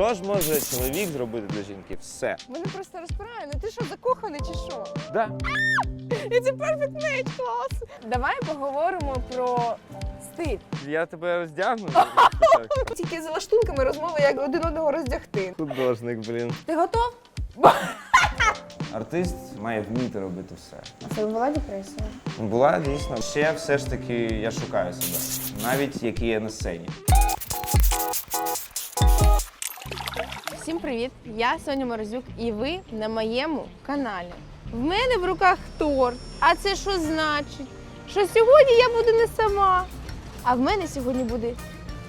Що ж може чоловік зробити для жінки? Все. Мене просто розпирає. Ну ти що, закоханий чи що? Да. It's a perfect match, клас. Давай поговоримо про стиль. Я тебе роздягну. Тільки за лаштунками розмови, як один одного роздягти. Художник, блін. Ти готов? Артист має вміти робити все. А це була депресія. Була дійсно. Ще все ж таки я шукаю себе, навіть які є на сцені. Всім привіт! Я Соня Морозюк і ви на моєму каналі. В мене в руках торт. А це що значить? Що сьогодні я буду не сама. А в мене сьогодні буде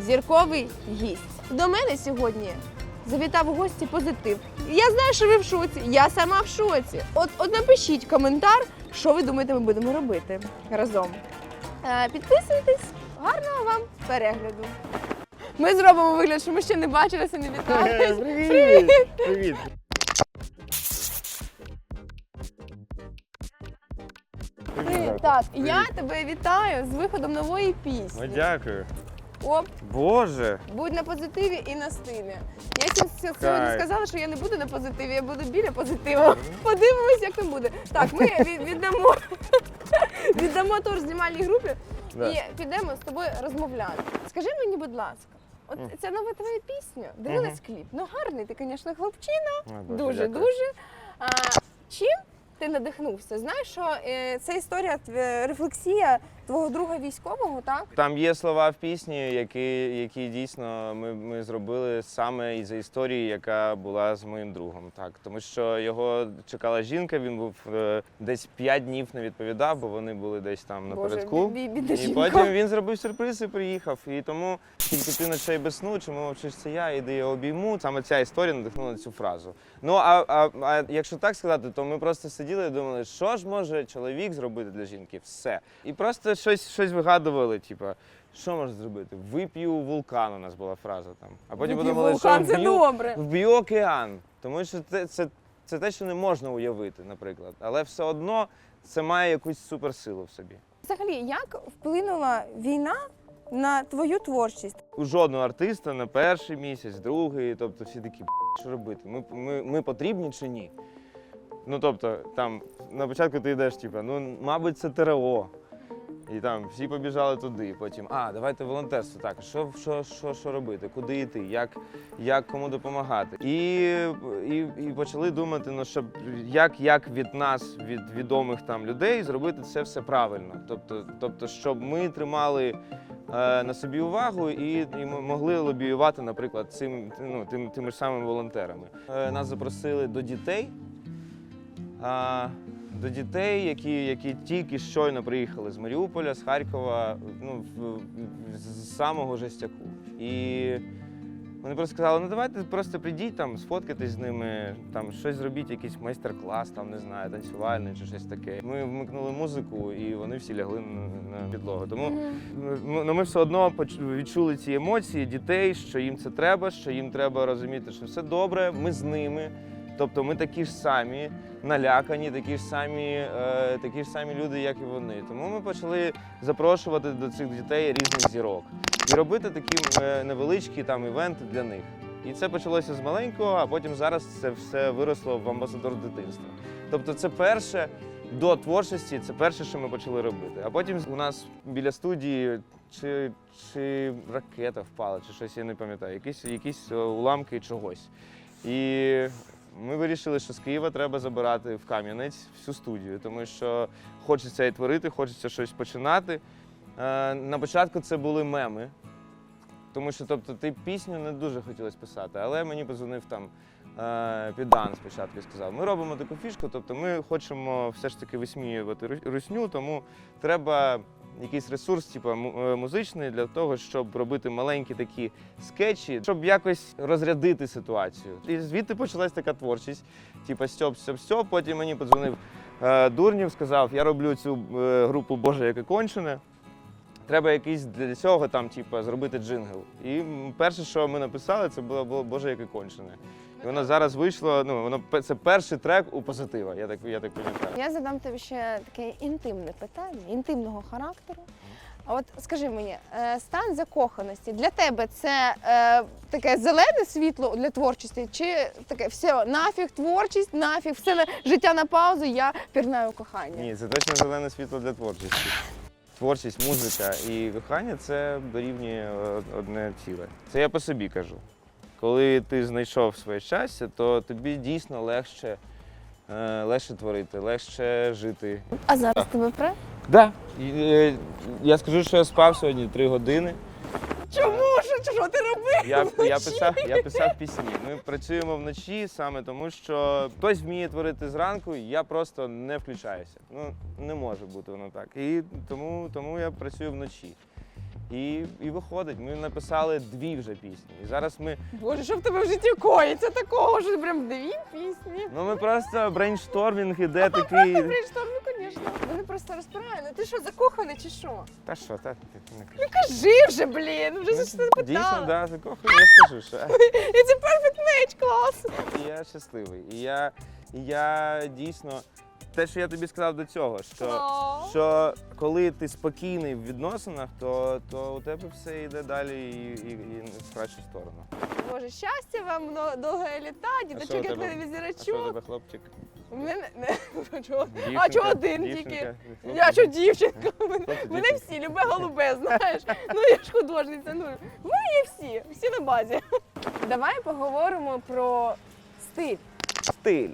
зірковий гість. До мене сьогодні завітав у гості позитив. Я знаю, що ви в шоці. Я сама в шоці. От, от напишіть коментар, що ви думаєте, ми будемо робити разом. Е, підписуйтесь, гарного вам перегляду. Ми зробимо вигляд, що ми ще не бачилися, не віталися. Привіт! Привіт! Привіт. Так, я тебе вітаю з виходом нової Ой, пісні. дякую. Оп, Боже! будь на позитиві і на стилі. Я сьо- сьо- сьогодні Кайф. сказала, що я не буду на позитиві, я буду біля позитиву. Подивимось, як там буде. Так, ми від- віддамо, віддамо тур знімальній групі Да. і підемо з тобою розмовляти. Скажи мені, будь ласка, от ця нова твоя пісня, дивилась кліп. Ну гарний ти, звісно, хлопчина. Дуже дуже. А, чим ти надихнувся? Знаєш, що е, це історія рефлексія твого друга військового, так? Там є слова в пісні, які, які дійсно ми, ми зробили саме із-за історії, яка була з моїм другом. Так, тому що його чекала жінка, він був е, десь 5 днів не відповідав, бо вони були десь там напередку. бі- бі- бідна І жінка. потім він зробив сюрприз і приїхав. І тому тільки ти ночей без сну, чому мовчиш це я, іди я обійму. Саме ця історія надихнула цю фразу. Ну а, а, а якщо так сказати, то ми просто сиділи і думали, що ж може чоловік зробити для жінки? Все. І просто щось, щось вигадували, типа. Що може зробити? Вип'ю вулкан, у нас була фраза там. А потім Вип'ю подумали, вулкан, що це вб'ю, добре. вб'ю океан. Тому що це, це, це те, що не можна уявити, наприклад. Але все одно це має якусь суперсилу в собі. Взагалі, як вплинула війна на твою творчість? у жодного артиста на перший місяць, другий, тобто всі такі, «Б**, що робити? Ми, ми, ми потрібні чи ні? Ну тобто, там на початку ти йдеш, типу, ну, мабуть, це ТРО. І там всі побіжали туди. Потім, а, давайте волонтерство. Так, що, що, що, що робити? Куди йти? Як, як кому допомагати? І, і, і почали думати, ну щоб як, як від нас, від відомих там людей, зробити це все правильно. Тобто, тобто щоб ми тримали е, на собі увагу і, і могли лобіювати, наприклад, цим ну, тим, тими ж самими волонтерами. Е, нас запросили до дітей. А, до дітей, які, які тільки щойно приїхали з Маріуполя, з Харкова, ну, з самого жестяку. І вони просто сказали, ну давайте просто прийдіть там, сфоткайтесь з ними, там щось зробіть, якийсь майстер-клас, там не знаю, танцювальний чи щось таке. Ми вмикнули музику, і вони всі лягли на, на підлогу. Тому ну, ми все одно відчули ці емоції дітей, що їм це треба, що їм треба розуміти, що все добре, ми з ними. Тобто ми такі ж самі налякані, такі ж самі, е, такі ж самі люди, як і вони. Тому ми почали запрошувати до цих дітей різних зірок і робити такі е, невеличкі там івенти для них. І це почалося з маленького, а потім зараз це все виросло в амбасадор дитинства. Тобто, це перше до творчості, це перше, що ми почали робити. А потім у нас біля студії чи, чи ракета впала, чи щось я не пам'ятаю, якісь, якісь е, уламки чогось. І ми вирішили, що з Києва треба забирати в Кам'янець всю студію, тому що хочеться і творити, хочеться щось починати. Е, На початку це були меми, тому що тобто, ти пісню не дуже хотілося писати, але мені подзвонив там е, Підан спочатку і сказав, ми робимо таку фішку, тобто ми хочемо все ж таки висміювати русню, тому треба якийсь ресурс, типу, е, музичний для того, щоб робити маленькі такі скетчі, щоб якось розрядити ситуацію. І звідти почалась така творчість, типу стьоп, стьоп, стьоп. Потім мені подзвонив е, Дурнів, сказав, я роблю цю е, групу Боже, яке кончене. Треба якийсь для цього там, типу, зробити джингл. І перше, що ми написали, це було Боже, яке кончене. І воно зараз вийшло. Ну воно це перший трек у позитива. Я так я так пам'ятаю. Я задам тобі ще таке інтимне питання, інтимного характеру. А от скажи мені, е, стан закоханості для тебе це е, таке зелене світло для творчості, чи таке все, нафіг творчість, нафіг, все на життя на паузу, я пірнаю кохання. Ні, це точно зелене світло для творчості. Творчість, музика і кохання це дорівнює одне ціле. Це я по собі кажу. Коли ти знайшов своє щастя, то тобі дійсно легше, е, легше творити, легше жити. А зараз тебе пре? Да. Е, я скажу, що я спав сьогодні три години. Чому? Що, що ти робив? Я, я, писав, я писав пісні. Ми працюємо вночі саме тому, що хтось вміє творити зранку, я просто не включаюся. Ну не може бути воно так. І тому, тому я працюю вночі. І, і виходить, ми написали дві вже пісні. І зараз ми, Боже, що в тебе в житті коїться такого, що прям дві пісні. ну ми просто брейнштормінг іде такий. Брейншторм, ну, звісно. Мене просто розпирає. Ну ти що, закоханий чи що? Та що, та ти не Ну кажи вже, блін, вже за що ти Дійсно, питала. да, закоханий, я скажу, що It's a perfect match, клас. і я щасливий. І я, і я дійсно, те, що я тобі сказав до цього, що. Що коли ти спокійний в відносинах, то, то у тебе все йде далі і, і, і в кращу сторону. Боже, щастя вам довге літа, діточок, як А що у тебе хлопчик? У мене не а чого? Один тільки? Я що дівчинка? Мене, всі, любе голубе, знаєш. Ну я ж художниця. Ну мене є всі, всі на базі. Давай поговоримо про стиль. Стиль.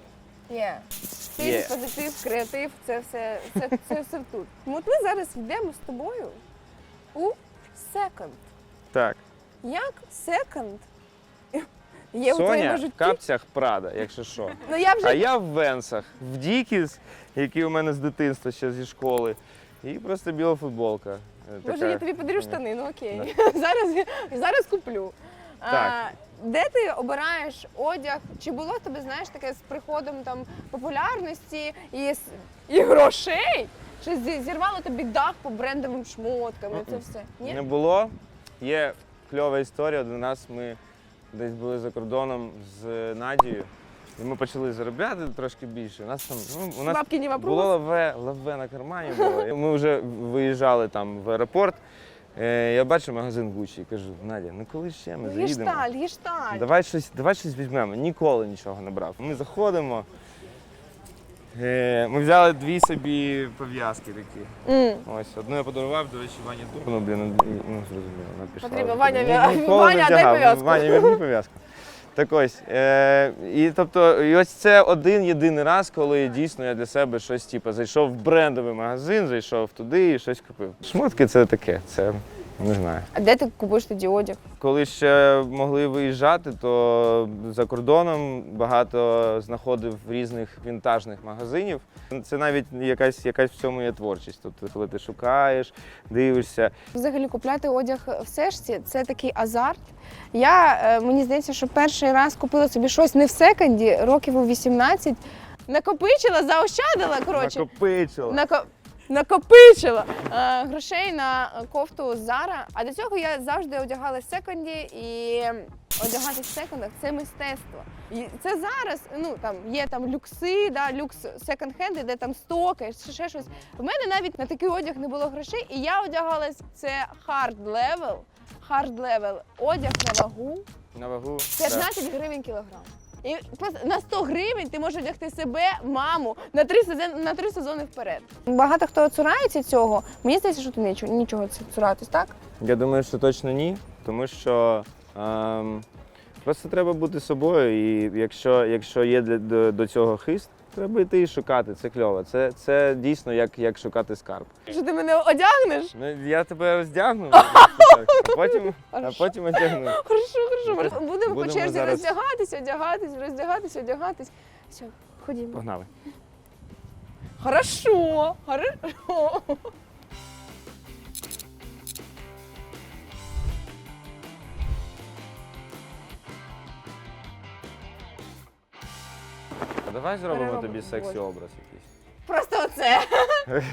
Є. Стиль, Є. позитив, креатив це все, це, це все тут. От ми зараз йдемо з тобою у секонд. Так. Як секонд є у Соня твоєму в житті? капцях Прада, якщо що. Ну я вже А я в Венсах, в Дікіс, який у мене з дитинства ще зі школи. І просто біла футболка. е, Може, така. я тобі подарю штани, ну окей. Зараз, зараз куплю. А, Так. Де ти обираєш одяг? Чи було в тебе, знаєш, таке з приходом там популярності і, і грошей? Чи зі- зірвало тобі дах по брендовим шмоткам і це все? Ні? Не було. Є кльова історія. До нас ми десь були за кордоном з Надією. І ми почали заробляти трошки більше. У нас там ну, у нас було лаве, лаве на кармані було. Ми вже виїжджали там в аеропорт. Е, Я бачу магазин Гучі і кажу, Надя, ну коли ще ми Ну, заїдемо? Гішталь, гішталь. Давай щось, давай щось візьмемо. Ніколи нічого не брав. Ми заходимо. Е, Ми взяли дві собі пов'язки такі. М. Ось, одну я подарував, до речі, Вані Тур. Ну, блін, ну, ну зрозуміло, вона пішла. Потрібно, Ні- Ваня, ніколи Ваня, не дай вдягав. пов'язку. Ваня, верни пов'язку. Так ось. Е, і, тобто, і ось це один єдиний раз, коли дійсно я для себе щось, типу, зайшов в брендовий магазин, зайшов туди і щось купив. Шмотки це таке, це не знаю. А де ти купуєш тоді одяг? Коли ще могли виїжджати, то за кордоном багато знаходив різних вінтажних магазинів. Це навіть якась, якась в цьому є творчість. Тобто, коли ти шукаєш, дивишся. Взагалі купляти одяг в сешці це такий азарт. Я е, мені здається, що перший раз купила собі щось не в секонді, років у 18. Накопичила, заощадила, коротше. Накопичила. Нако... Накопичила е, грошей на кофту Зара. А до цього я завжди одягала в секонді і одягати в секондах це мистецтво. І це зараз ну там є там люкси, да, люкс секонд-хенди, де там стоки, ще, ще щось. В мене навіть на такий одяг не було грошей, і я одягалась це hard level, hard level, одяг на вагу На вагу. 15 гривень кілограм. І просто на 100 гривень ти можеш одягти себе, маму на три сезони, на три сезони вперед. Багато хто цурається цього. Мені здається, що ти нічого, цуратись, так? Я думаю, що точно ні, тому що ем, просто треба бути собою, і якщо, якщо є для, до, до цього хист, треба йти і шукати. Це кльово. Це, це дійсно як, як шукати скарб. Що ти мене одягнеш? Ну, я тебе роздягну, а потім, а потім одягну. Хорошо, хорошо. Будемо, по черзі роздягатись, одягатись, роздягатись, одягатись. Все, ходімо. Погнали. Хорошо, хорошо. А давай зробимо Переробимо. тобі сексі образ якийсь. Просто оце.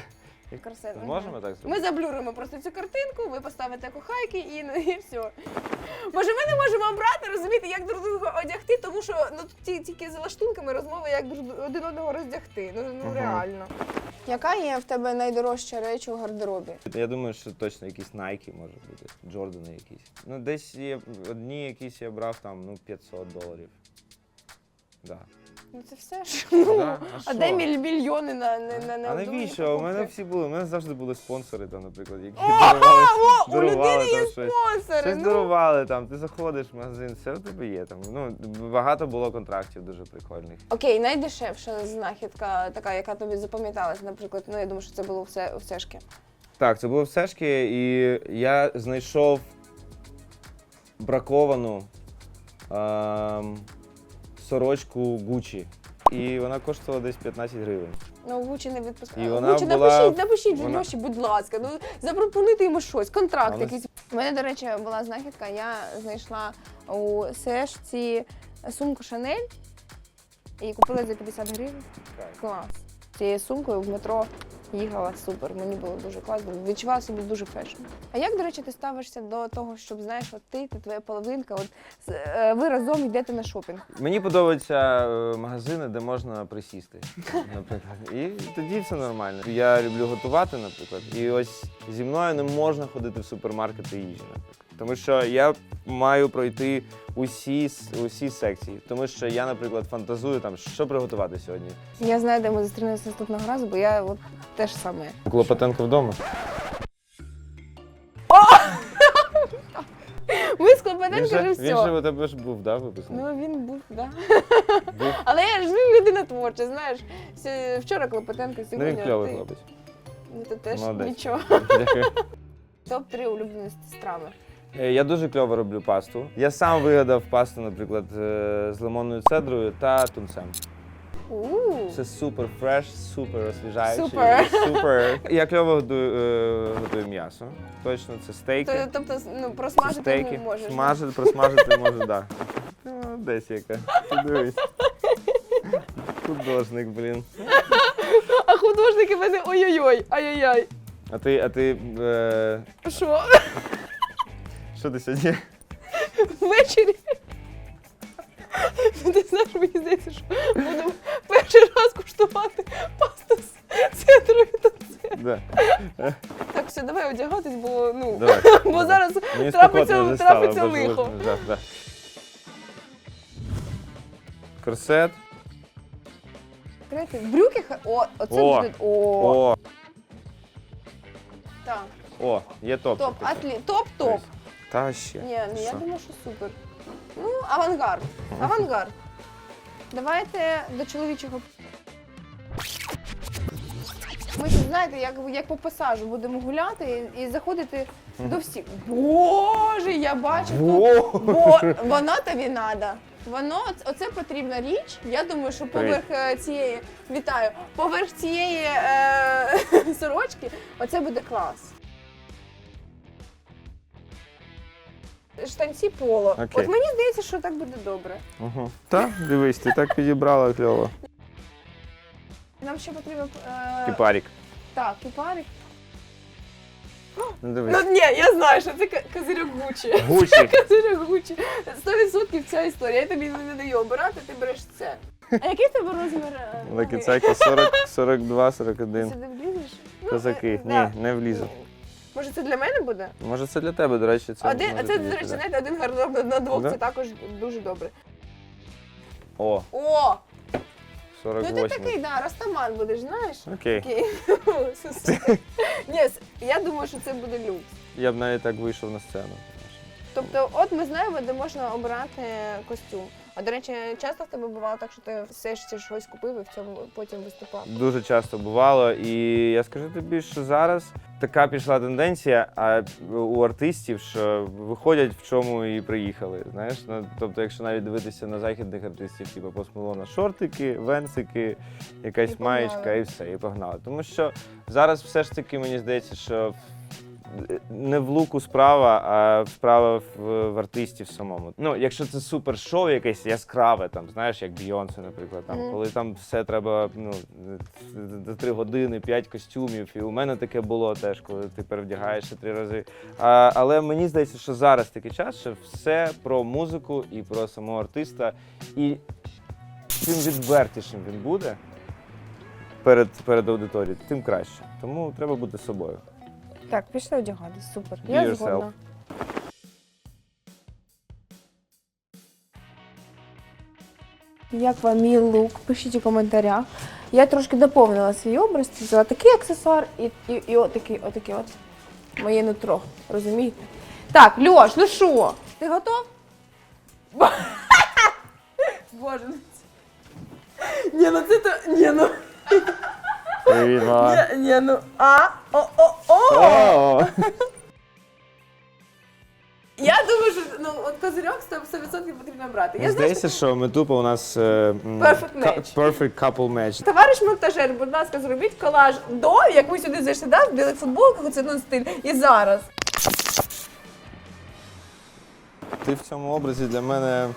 Красиво. Зможемо так Ми заблюримо просто цю картинку, ви поставите кохайки і, ну, і все. Може, ми не можемо обрати, розуміти, як друг друга одягти, тому що ну ті, тільки за лаштунками розмови, як друг- один одного роздягти. Ну, ну Мгм. реально. Яка є в тебе найдорожча реч у гардеробі? Я думаю, що точно якісь Nike може бути, Джордани якісь. Ну, десь є одні якісь я брав там ну 500 доларів. Да. Ну це все ж. Ну, Да, а а що? де міль- мільйони на, на, на, на А одну навіщо? У мене всі були. У мене завжди були спонсори, там, наприклад, які О, дарували, о, у дарували людини є там щось. спонсори. Щось Ну. дарували там, ти заходиш в магазин, все в тебе є там. Ну, багато було контрактів дуже прикольних. Окей, найдешевша знахідка, така, яка тобі запам'яталась, наприклад, ну я думаю, що це було все, все шки. Так, це було в Сешки, і я знайшов браковану ем, сорочку Гучі. І вона коштувала десь 15 гривень. Ну, Гучі не відпускає. І вона Гучі, була- напишіть, напишіть вона- гроші, будь ласка. Ну запропонуйте йому щось, контракт Вона- якийсь. У мене, до речі, була знахідка. Я знайшла у Сешці сумку Шанель і купила за 50 гривень. Клас. Цією сумкою в метро їхала супер. Мені було дуже класно. Відчувала себе дуже фешн. А як, до речі, ти ставишся до того, щоб знаєш, от ти та твоя половинка, от е, ви разом йдете на шопінг? Мені подобаються е, магазини, де можна присісти, наприклад. І тоді все нормально. Я люблю готувати, наприклад. І ось зі мною не можна ходити в супермаркети їжі, наприклад. Тому що я маю пройти усі, усі секції. Тому що я, наприклад, фантазую там, що приготувати сьогодні. Я знаю, де ми зустрінемося наступного разу, бо я от теж саме. Клопотенко вдома. Ми з Клопотенко же, вже він же у тебе ж був, да, виписаний? Ну він був, да. Був. Але я ж ну, людина творча, знаєш. Вчора Клопотенко, Ну сьогодні. він кльовий ти. хлопець. Ну, ти теж Молодець. нічого. Дякую. Топ-3 улюблені страви. Е, Я дуже кльово роблю пасту. Я сам вигадав пасту, наприклад, е, з лимонною цедрою та тунцем. Це супер фреш, супер освіжаюче. Супер. Супер. Я кльово готую, е, готую м'ясо. Точно, це стейки. То- Тобто, ну, просмажити стейки. не можеш. Смажити, просмажити можу, так. Да. Ти молодець яка. Подивись. Художник, блін. А художники в мене ой-ой-ой, ай-яй-яй. А ти, а ти. Е, Що? ти сьогодні? Ввечері. Ну, Ти знаєш, мені здається, що будемо перший раз куштувати пасту з цедрою та це. Да. Так, все, давай одягатись, бо ну. Давай. Бо зараз Мені трапиться- спекотно вже стало, трапиться боже, лихо. боже, да, да. Корсет. Крети, брюки, ха- о, оце О, буде, о, О, так, о, є топ. топ, атлі, топ, топ. Та ще. Ні, ну я Що? думаю, що супер. Ну, авангард, авангард. Давайте до чоловічого. Ми тут, знаєте, як, як по пасажу будемо гуляти і, і заходити до всіх. Боже, я бачу тут. Во! Бо воно тобі надо. Воно оце потрібна річ. Я думаю, що поверх е, цієї вітаю, поверх цієї е, сорочки, оце буде клас. Штанці поло. Окей. От мені здається, що так буде добре. Угу. Так, дивись, ти так підібрала кльово. Нам ще потрібно. Е, Кіпарік. так, кіпарик. Ну дивись. Ну ні, я знаю, що це ка- козирьок Гучі. Гучі. Козирьок Гучі. 100% ця історія. Я тобі не даю обирати, ти береш це. А який в тебе розмір? е, ноги? Лакіцайка 40, 42, 41. Це не влізеш? Ну, Козаки. е, да. Ні, не влізу. Може, це для мене буде? Може це для тебе, до речі, це. Один, а може це, до речі, знаєте, один гардероб на- на двох, Да? це також дуже добре. О, О! Ну ти такий, да, растаман будеш, знаєш? Окей. Такий. Ні, с- я думаю, що це буде люкс. Я б навіть так вийшов на сцену. Тобто, от ми знаємо, де можна обрати костюм. А до речі, часто в тебе бувало так, що ти все ж щось купив і в цьому потім виступав. Дуже часто бувало, і я скажу тобі, що зараз така пішла тенденція а у артистів, що виходять в чому і приїхали. Знаєш, ну тобто, якщо навіть дивитися на західних артистів, типу посмолона шортики, венцики, якась І маєчка і все, і погнали. Тому що зараз все ж таки мені здається, що не в луку справа, а справа в, в артисті в самому. Ну, якщо це супер шоу якесь яскраве, там, знаєш, як Бійонсе, наприклад, там, Мгм. коли там все треба ну, за три години, п'ять костюмів. І у мене таке було теж, коли ти перевдягаєшся три рази. А, але мені здається, що зараз такий час, що все про музику і про самого артиста. І чим відвертішим він буде перед, перед аудиторією, тим краще. Тому треба бути собою. Так, пішли одягатись, супер. Be Я yourself. згодна. Як вам мій лук? Пишіть у коментарях. Я трошки доповнила свій образ, взяла такий аксесуар і, і, і отакий, отакий от. Моє нутро. Розумієте? Так, Льош, ну що? Ти готов? Боже, ну це. Ні, ну це то. Ні, ну. Ні, ні, ну. А, о, о, о! Я думаю, що ну, от козирьок 100% потрібно брати. Я знаю, здається, що ми тупо у нас е, м, Perfect ка- match. perfect couple match. Товариш монтажер, будь ласка, зробіть колаж до, як ви сюди зайшли, да, в білих футболках, оце ну, стиль, і зараз. Ти в цьому образі для мене.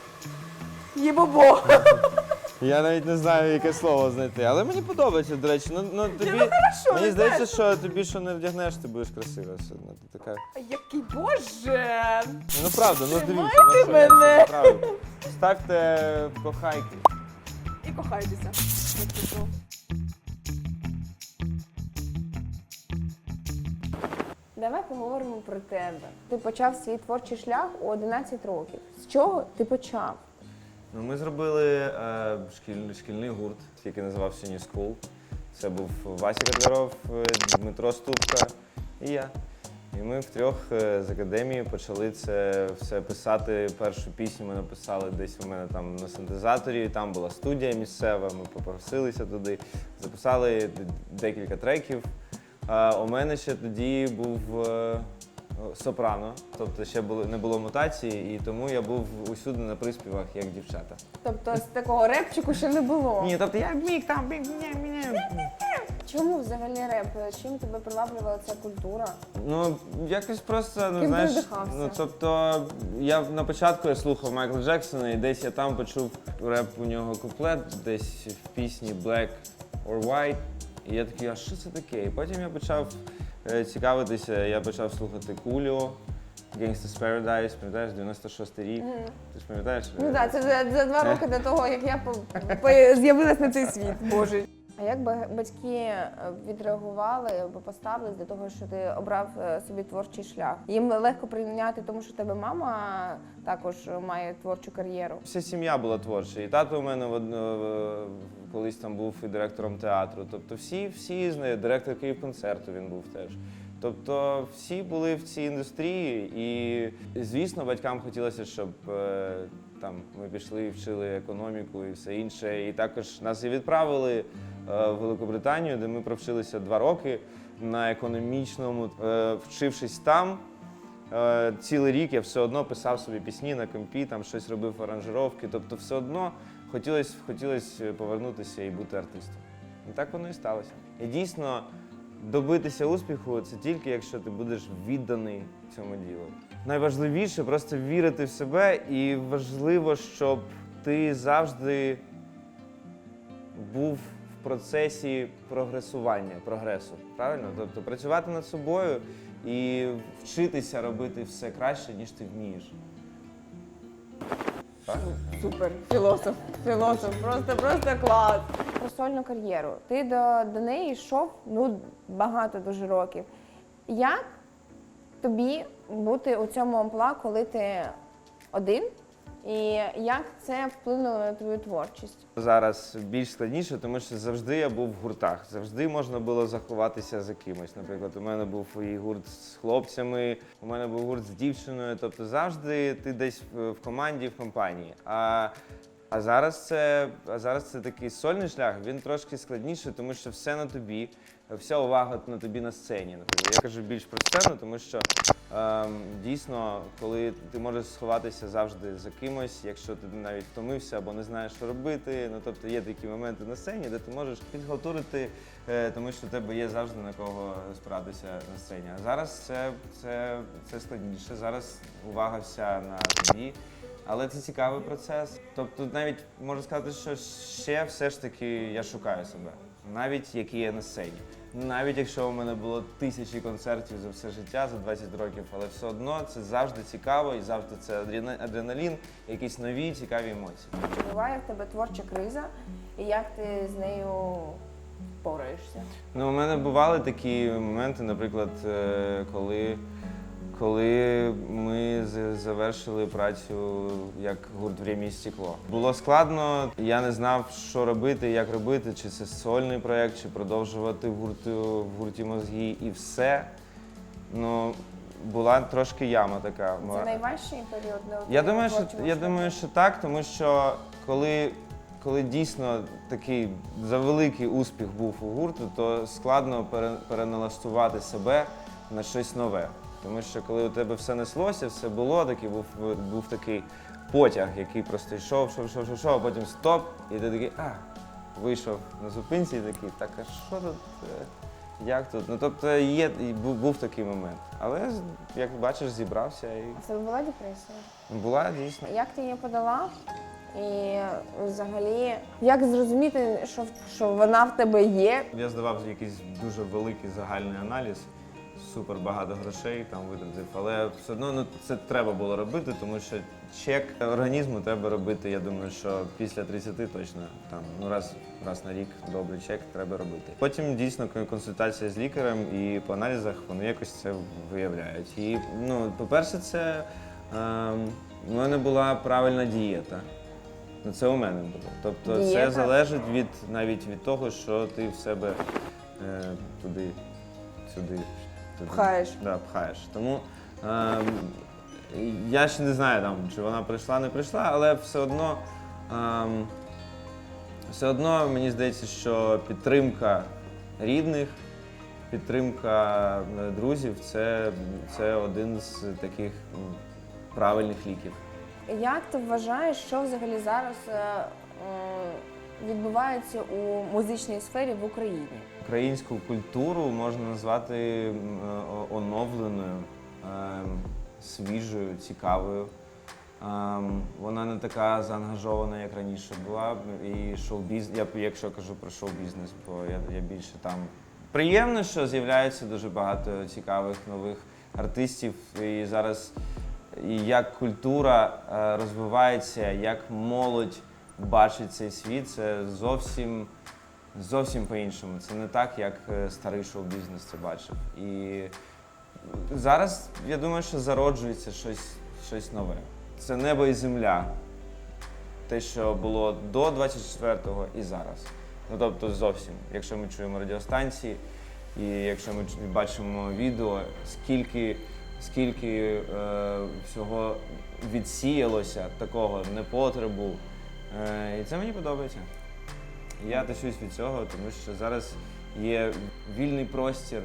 Єбобо. Я навіть не знаю, яке слово знайти. Але мені подобається, до речі. Ну, ну тобі. ну, хорошо, мені не здається, що тобі що не вдягнеш, ти будеш красива все одно. Ти така. Який боже. Ну правда, ну дивіться. Тримайте ну, що, мене. правда. Ставте кохайки. І кохайтеся. Давай поговоримо про тебе. Ти почав свій творчий шлях у 11 років. З чого ти почав? Ну, ми зробили е, шкільний, шкільний гурт, який називався New School. Це був Вася Котляров, е, Дмитро Ступка і я. І ми втрьох е, з академії почали це все писати. Першу пісню ми написали десь у мене там на синтезаторі. Там була студія місцева, ми попросилися туди, записали декілька треків. А у мене ще тоді був е, сопрано, тобто ще було, не було мутації, і тому я був усюди на приспівах, як дівчата. Тобто з такого репчику ще не було. Ні, тобто я міг там біг, ні, ні. Чому взагалі реп? Чим тебе приваблювала ця культура? Ну, якось просто, ну Ким знаєш, ну тобто я на початку я слухав Майкла Джексона, і десь я там почув реп у нього куплет, десь в пісні Black or White. І я такий, а що це таке? І потім я почав цікавитися, я почав слухати Куліо, Gangsta's Paradise, пам'ятаєш, 96 рік. Ти ж пам'ятаєш? Ну так, це за, за два роки до того, як я по- по- з'явилась на цей світ. Боже. А як би батьки е, відреагували або поставились до того, що ти обрав е, собі творчий шлях? Їм легко прийняти, тому що в тебе мама також має творчу кар'єру. Вся сім'я була творча. І тато у мене в одно- в- колись там був і директором театру. Тобто всі, всі знають, директор Київконцерту він був теж. Тобто всі були в цій індустрії, і звісно, батькам хотілося, щоб е, там ми пішли і вчили економіку і все інше. І також нас і відправили е, в Великобританію, де ми провчилися два роки на економічному, Е, вчившись там. Цілий рік я все одно писав собі пісні на компі, там щось робив аранжировки. Тобто, все одно хотілося хотілося повернутися і бути артистом. І так воно і сталося. І дійсно добитися успіху це тільки якщо ти будеш відданий цьому ділу. Найважливіше просто вірити в себе, і важливо, щоб ти завжди був в процесі прогресування, прогресу. Правильно? Тобто працювати над собою і вчитися робити все краще, ніж ти вмієш. Супер, філософ, філософ, просто просто клас. Про сольну кар'єру. Ти до, до неї йшов ну багато дуже років. Як тобі бути у цьому ампла, коли ти один? І як це вплинуло на твою творчість? Зараз більш складніше, тому що завжди я був в гуртах. Завжди можна було заховатися за кимось. Наприклад, у мене був і гурт з хлопцями, у мене був гурт з дівчиною. Тобто завжди ти десь в команді, в компанії. А А зараз це, а зараз це такий сольний шлях, він трошки складніший, тому що все на тобі, вся увага на тобі на сцені. наприклад. Я кажу більш про сцену, тому що ем, дійсно, коли ти можеш сховатися завжди за кимось, якщо ти навіть втомився або не знаєш, що робити. Ну тобто є такі моменти на сцені, де ти можеш підготурити, е, тому що в тебе є завжди на кого спиратися на сцені. А зараз це, це, це складніше. Зараз увага вся на тобі. Але це цікавий процес. Тобто, навіть можна сказати, що ще все ж таки я шукаю себе, навіть які є на сцені. Навіть якщо у мене було тисячі концертів за все життя, за 20 років, але все одно це завжди цікаво і завжди це адреналін, якісь нові цікаві емоції. Чи буває в тебе творча криза, і як ти з нею впораєшся? Ну, у мене бували такі моменти, наприклад, е, коли, коли ми завершили працю як гурт «Время і стекло. Було складно, я не знав, що робити, як робити, чи це сольний проєкт, чи продовжувати в гурті, в гурті мозги і все. Ну, була трошки яма така. Це найважчий період на Я думаю, що я думаю, що так, тому що коли, коли дійсно такий завеликий успіх був у гурту, то складно пере, переналаштувати себе на щось нове. Тому що коли у тебе все неслося, все було, такий був, був такий потяг, який просто йшов, йшов, йшов, йшов, йшов, а потім стоп, і ти такий, а, вийшов на зупинці і такий, так а що тут? е, Як тут? Ну тобто є, і був, був такий момент. Але як бачиш, зібрався і А в тебе була депресія? була дійсно. Як ти її подала? І взагалі, як зрозуміти, що, що вона в тебе є? Я здавав якийсь дуже великий загальний аналіз, супер багато грошей там витратив, але все одно ну, це треба було робити, тому що чек організму треба робити. Я думаю, що після 30 точно там ну раз, раз на рік добрий чек треба робити. Потім дійсно консультація з лікарем і по аналізах вони якось це виявляють. І ну, по-перше, це ем, у мене була правильна дієта. Ну, це у мене було. Тобто Дієта? це залежить від навіть від того, що ти в себе е, туди, сюди, Пхаєш. Да, пхаєш. Тому ем, я ще не знаю, там, чи вона прийшла, не прийшла, але все одно, ем, все одно мені здається, що підтримка рідних, підтримка е, друзів це, це один з таких правильних ліків. Як ти вважаєш, що взагалі зараз е, е, відбувається у музичній сфері в Україні? Українську культуру можна назвати оновленою, ем, свіжою, цікавою. Ем, Вона не така заангажована, як раніше була. І шоу-бізнес, я якщо кажу про шоу-бізнес, бо я, я більше там. Приємно, що з'являється дуже багато цікавих нових артистів. І зараз і як культура е, розвивається, як молодь бачить цей світ, це зовсім зовсім по-іншому. Це не так, як е, старий шоу-бізнес це бачив. І зараз я думаю, що зароджується щось, щось нове. Це небо і земля. Те, що було до 24-го і зараз. Ну тобто зовсім, якщо ми чуємо радіостанції, і якщо ми бачимо відео, скільки, скільки е, всього відсіялося такого непотребу. Е, і це мені подобається. Я тишусь від цього, тому що зараз є вільний простір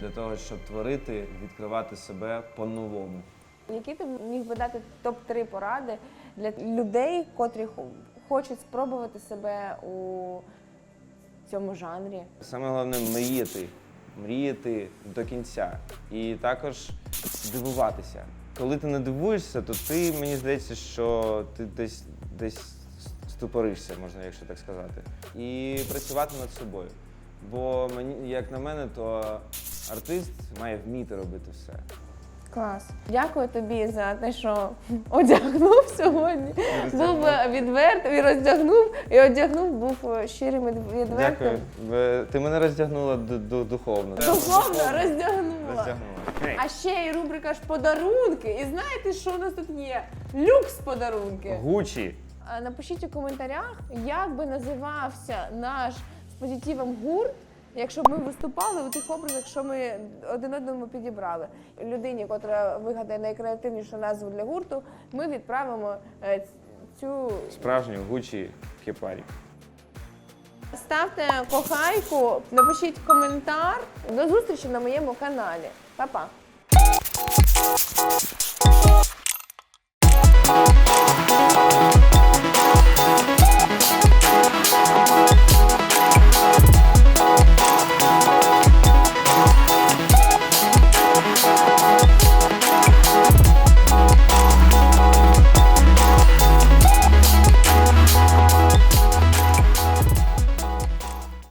для того, щоб творити, відкривати себе по-новому. Які ти міг би дати топ-3 поради для людей, котрі хочуть спробувати себе у цьому жанрі? Саме головне мріяти, мріяти до кінця. І також дивуватися. Коли ти не дивуєшся, то ти мені здається, що ти десь десь ступоришся, можна якщо так сказати. І працювати над собою. Бо мені, як на мене, то артист має вміти робити все. Клас. Дякую тобі за те, що одягнув сьогодні. Був е, відвертий, і роздягнув, і одягнув, був е, щирим і відвертим. Дякую. Ти мене роздягнула ду- ду- духовно. Духовно роздягнула. Роздягнула. А ще і рубрика ж подарунки. І знаєте, що у нас тут є? Люкс подарунки. Гучі. Напишіть у коментарях, як би називався наш з позитивом гурт, якщо б ми виступали у тих образах, що ми один одному підібрали. Людині, котра вигадає найкреативнішу назву для гурту, ми відправимо е, цю. Справжню Гучі кепарі. Ставте кохайку, напишіть коментар. До зустрічі на моєму каналі. Па-па!